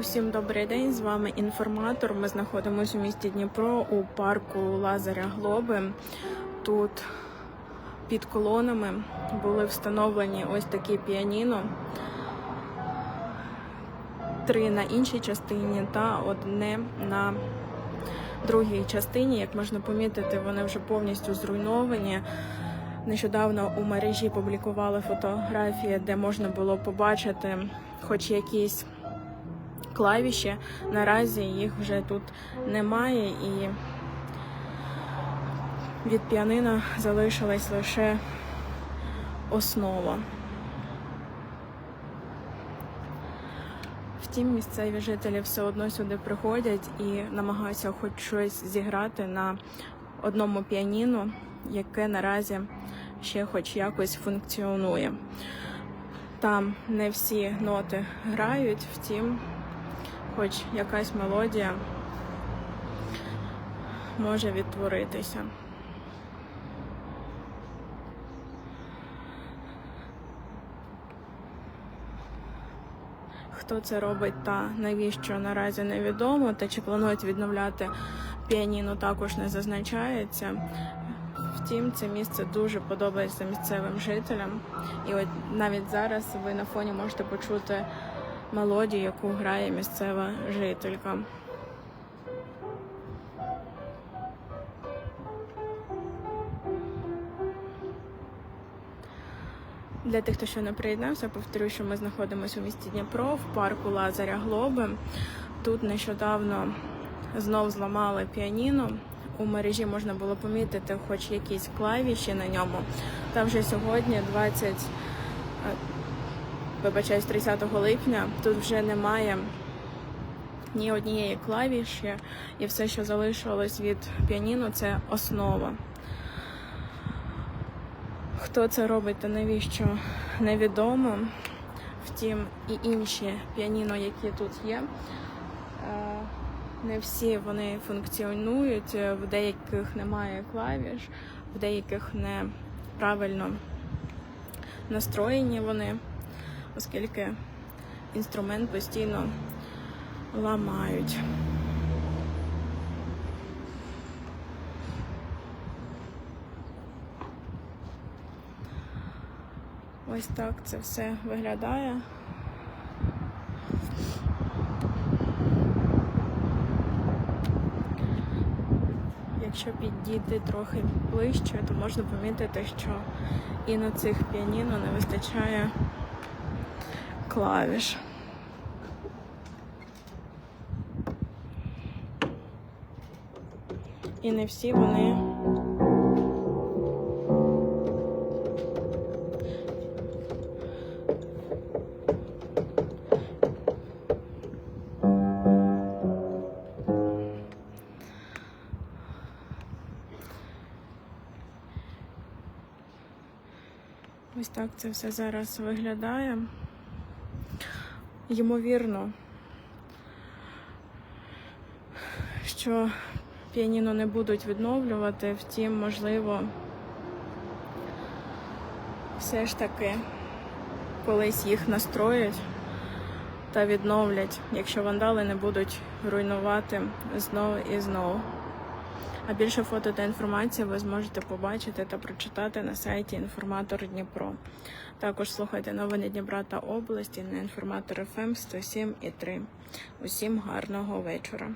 Усім добрий день. З вами інформатор. Ми знаходимося у місті Дніпро у парку Лазаря Глоби. Тут під колонами були встановлені ось такі піаніно. Три на іншій частині та одне на другій частині. Як можна помітити, вони вже повністю зруйновані. Нещодавно у мережі публікували фотографії, де можна було побачити хоч якісь клавіші. Наразі їх вже тут немає, і від піанино залишилась лише основа. Втім, місцеві жителі все одно сюди приходять і намагаються хоч щось зіграти на одному піаніно, яке наразі ще хоч якось функціонує. Там не всі ноти грають, втім, хоч якась мелодія може відтворитися. Хто це робить та навіщо наразі невідомо, та чи планують відновляти піаніно також не зазначається. Втім, це місце дуже подобається місцевим жителям. І от навіть зараз ви на фоні можете почути мелодію, яку грає місцева жителька. Для тих, хто ще не приєднався, повторю, що ми знаходимося у місті Дніпро в парку Лазаря Глоби. Тут нещодавно знов зламали піаніно. У мережі можна було помітити хоч якісь клавіші на ньому. Та вже сьогодні, 20, е, вибачаюсь, 30 липня, тут вже немає ні однієї клавіші, і все, що залишилось від піаніно, це основа. Хто це робить та навіщо невідомо. Втім, і інші піаніно, які тут є, е, не всі вони функціонують, в деяких немає клавіш, в деяких неправильно настроєні вони, оскільки інструмент постійно ламають. Ось так це все виглядає. Якщо підійти трохи ближче, то можна помітити, що і на цих піаніно не вистачає клавіш. І не всі вони Ось так це все зараз виглядає. Ймовірно, що піаніно не будуть відновлювати, втім, можливо, все ж таки колись їх настроять та відновлять, якщо вандали не будуть руйнувати знову і знову. А більше фото та інформації ви зможете побачити та прочитати на сайті Інформатор Дніпро. Також слухайте новини Дніпра та області на інформатор ФМ 107 і 3. Усім гарного вечора.